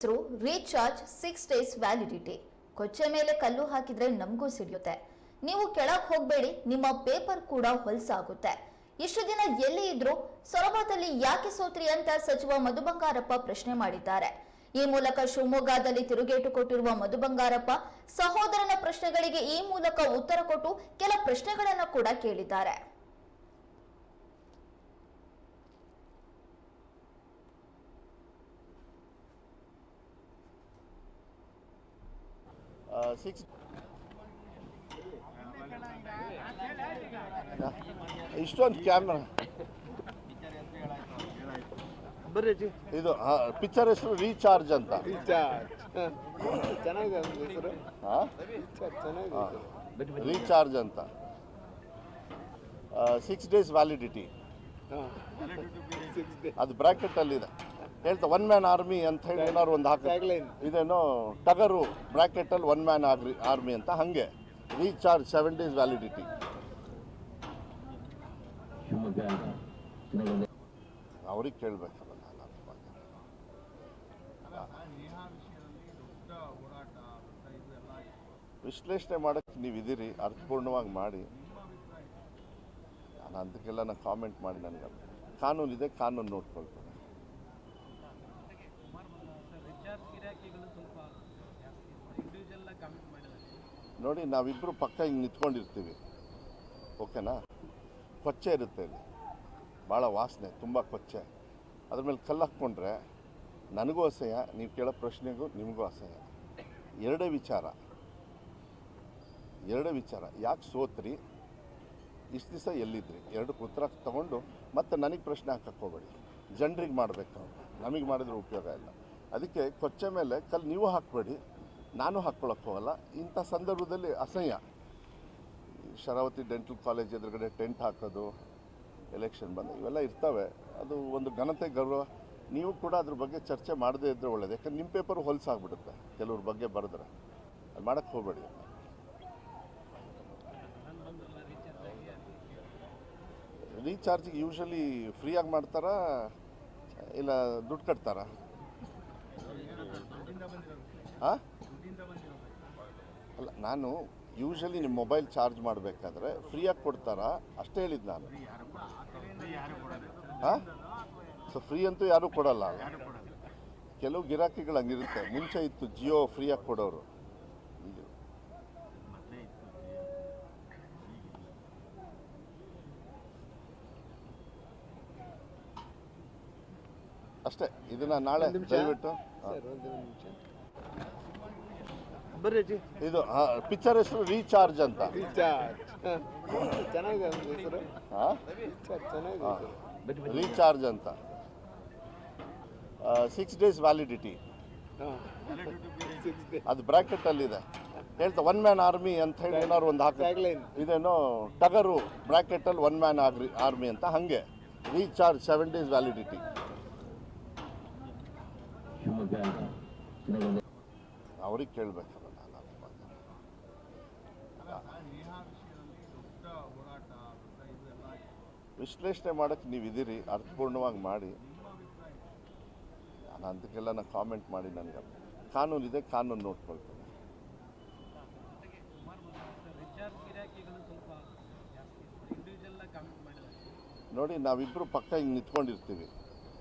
ಹೆಸರು recharge six days validity. ಕೊಚ್ಚೆ ಮೇಲೆ ಕಲ್ಲು ಹಾಕಿದ್ರೆ ನಮಗೂ ಸಿಡಿಯುತ್ತೆ. ನೀವು ಕೆಳಗೆ ಹೋಗಬೇಡಿ, ನಿಮ್ಮ ಪೇಪರ್ ಕೂಡ ಹೊಲಸಾಗುತ್ತೆ. ಇಷ್ಟು ದಿನ ಎಲ್ಲಿ ಇದ್ರು ಸೊರಬದಲ್ಲಿ ಯಾಕೆ ಸೋತ್ರಿ ಅಂತ ಸಚಿವ ಮಧು ಬಂಗಾರಪ್ಪ ಪ್ರಶ್ನೆ ಮಾಡಿದ್ದಾರೆ. ಈ ಮೂಲಕ ಶಿವಮೊಗ್ಗದಲ್ಲಿ ತಿರುಗೇಟು ಕೊಟ್ಟಿರುವ ಮಧು ಬಂಗಾರಪ್ಪ ಸಹೋದರನ ಪ್ರಶ್ನೆಗಳಿಗೆ ಈ ಮೂಲಕ ಉತ್ತರ ಕೊಟ್ಟು ಕೆಲ ಪ್ರಶ್ನೆಗಳನ್ನು ಕೂಡ ಕೇಳಿದ್ದಾರೆ. ಸಿಕ್ಸ್. ಇಷ್ಟೊಂದು ಕ್ಯಾಮ್ರಾ ಇದು ಪಿಕ್ಚರ್ ಹೆಸರು ರೀಚಾರ್ಜ್ ಅಂತ. ರೀಚಾರ್ಜ್. ಅಂತ. ಸಿಕ್ಸ್ ಡೇಸ್ ವ್ಯಾಲಿಡಿಟಿ ಅದು ಬ್ರಾಕೆಟ್ ಅಲ್ಲಿದೆ. ಅದು ಬ್ರ್ಯಾಕೆಟಲ್ಲಿದೆ ಹೇಳ್ತಾ ಒನ್ ಮ್ಯಾನ್ ಆರ್ಮಿ ಅಂತ ಹೇಳಿ ಏನಾದ್ರು ಒಂದು ಹಾಕಿ ಇದೇನು ಟಗರು ಬ್ರ್ಯಾಕೆಟಲ್ಲಿ ಒನ್ ಮ್ಯಾನ್ ಆಗ್ರಿ ಆರ್ಮಿ ಅಂತ. ಹಾಗೆ. ರೀಚಾರ್ಜ್ ಸೆವೆನ್ ಡೇಸ್ ವ್ಯಾಲಿಡಿಟಿ ಅವ್ರಿಗೆ ಕೇಳಬೇಕಲ್ಲ ನಾನು ಅದ್ರ ಬಗ್ಗೆ. ವಿಶ್ಲೇಷಣೆ ಮಾಡೋಕ್ಕೆ ನೀವು ಇದ್ದೀರಿ ಅರ್ಥಪೂರ್ಣವಾಗಿ ಮಾಡಿ. ನಾನು ಅದಕ್ಕೆಲ್ಲ ನಾನು ಕಾಮೆಂಟ್ ಮಾಡಿ ನನಗೆ. ಕಾನೂನು ಇದೆ ಕಾನೂನು ನೋಡ್ಕೊಳ್ತೇನೆ ರಿಚಾರ್ಜ್ ಗಿರಾಕಿಗಳು ಸ್ವಲ್ಪ ಜಾಸ್ತಿ ಇಂಡಿವಿಜುವಲ್ ಕಮೆಂಟ್ ಮಾಡಿದ್ದಾರೆ ನೋಡಿ ನಾವಿಬ್ಬರು ಪಕ್ಕ ಹಿಂಗೆ ನಿಂತ್ಕೊಂಡಿರ್ತೀವಿ. ಓಕೆನಾ? ಕೊಚ್ಚೆ ಇರುತ್ತೆ ಇಲ್ಲಿ. ಭಾಳ ವಾಸನೆ, ತುಂಬ ಕೊಚ್ಚೆ. ಅದ್ರ ಮೇಲೆ ಕಲ್ಲು ಹಾಕ್ಕೊಂಡ್ರೆ ನನಗೂ ಅಸಹ್ಯ, ನೀವು ಕೇಳೋ ಪ್ರಶ್ನೆಗೂ ನಿಮಗೂ ಅಸಹ್ಯ. ಎರಡೇ ವಿಚಾರ. ಎರಡೇ ವಿಚಾರ. ಯಾಕೆ ಸೋತ್ರಿ? ಇಷ್ಟು ದಿವಸ ಎಲ್ಲಿದ್ರಿ? ಎರಡು ಉತ್ತರ ತಗೊಂಡು ಮತ್ತೆ ನನಗೆ ಪ್ರಶ್ನೆ ಹಾಕಕ್ಕೆ ಹೋಗಬೇಡಿ. ಜನರಿಗೆ ಮಾಡಬೇಕು ನಮಗೆ ಮಾಡಿದ್ರೆ ಉಪಯೋಗ ಇಲ್ಲ. ಅದಕ್ಕೆ ಕೊಚ್ಚೆ ಮೇಲೆ ಕಲ್ಲು ನೀವು ಹಾಕಬೇಡಿ. ನಾನು ಹಾಕ್ಕೊಳಕ್ಕೆ ಹೋಗಲ್ಲ ಇಂಥ ಸಂದರ್ಭದಲ್ಲಿ ಅಸಹ್ಯ. ಶರಾವತಿ ಡೆಂಟಲ್ ಕಾಲೇಜ್ ಎದುರುಗಡೆ ಟೆಂಟ್ ಹಾಕೋದು, ಎಲೆಕ್ಷನ್ ಬಂದು ಇವೆಲ್ಲ ಇರ್ತವೆ. ಅದು ಒಂದು ಘನತೆ ಗೌರವ. ನೀವು ಕೂಡ ಅದ್ರ ಬಗ್ಗೆ ಚರ್ಚೆ ಮಾಡದೇ ಇದ್ದರೆ ಒಳ್ಳೇದು. ಯಾಕಂದ್ರೆ ನಿಮ್ಮ ಪೇಪರ್ ಹೊಲಸಾಗ್ಬಿಡುತ್ತೆ ಕೆಲವ್ರ ಬಗ್ಗೆ ಬರೆದ್ರೆ. ಅದು ಮಾಡೋಕ್ಕೆ ಹೋಗಬೇಡಿ. ರೀಚಾರ್ಜ್ ಯೂಶಲಿ ಫ್ರೀಯಾಗಿ ಮಾಡ್ತಾರಾ? ಇಲ್ಲ ದುಡ್ಡು ಕಟ್ತಾರಾ? ಹಾಂ? ಅಲ್ಲ ನಾನು ಯೂಶಲಿ ನಿಮ್ಮ ಮೊಬೈಲ್ ಚಾರ್ಜ್ ಮಾಡಬೇಕಾದ್ರೆ ಫ್ರೀಯಾಗಿ ಕೊಡ್ತಾರಾ? ಅಷ್ಟೇ ಹೇಳಿದ್ದು ನಾನು. ಹಾಂ? ಸೊ ಫ್ರೀ ಅಂತೂ ಯಾರೂ ಕೊಡಲ್ಲ. ಕೆಲವು ಗಿರಾಕಿಗಳು ಹಂಗಿರುತ್ತೆ. ಮುಂಚೆ ಇತ್ತು ಜಿಯೋ ಫ್ರೀಯಾಗಿ ಕೊಡೋರು. ಅಷ್ಟೇ. ಇದನ್ನ ನಾಳೆ ದಯವಿಟ್ಟು. ಬರ್ರಿ ಇದು ಪಿಕ್ಚರ್ ಹೆಸರು ರೀಚಾರ್ಜ್ ಅಂತ. ರೀಚಾರ್ಜ್ ಚೆನ್ನಾಗಿದೆ ಅಂತ. ಸಿಕ್ಸ್ ಡೇಸ್ ವ್ಯಾಲಿಡಿಟಿ ಅದು ಬ್ರಾಕೆಟ್ ಅಲ್ಲಿ ಬ್ರ್ಯಾಕೆಟಲ್ಲಿದೆ ಹೇಳ್ತಾ ಒನ್ ಮ್ಯಾನ್ ಆರ್ಮಿ ಅಂತ ಹೇಳಿ ಏನಾದ್ರು ಒಂದು ಹಾಕಿ. ಇದೇನೋ ಟಗರು ಅಲ್ಲಿ ಒನ್ ಮ್ಯಾನ್ ಆಗ್ರಿ ಆರ್ಮಿ ಅಂತ. ಹಂಗೆ. ರೀಚಾರ್ಜ್ ಸೆವೆನ್ ಡೇಸ್ ವ್ಯಾಲಿಡಿಟಿ ಅವ್ರಿಗೆ ಕೇಳಬೇಕಲ್ಲ ನಾನು ಅದ್ರ ಬಗ್ಗೆ. ವಿಶ್ಲೇಷಣೆ ಮಾಡೋಕ್ಕೆ ನೀವು ಇದೀರಿ ಅರ್ಥಪೂರ್ಣವಾಗಿ ಮಾಡಿ. ನಾನು ಅದಕ್ಕೆಲ್ಲ ನಾನು ಕಾಮೆಂಟ್ ಮಾಡಿ ನನಗೆ. ಕಾನೂನು ಇದೆ, ಕಾನೂನು ನೋಡ್ಕೊಳ್ತೇನೆ. ನೋಡಿ ನಾವಿಬ್ಬರು ಪಕ್ಕ ಹಿಂಗೆ ನಿಂತ್ಕೊಂಡಿರ್ತೀವಿ.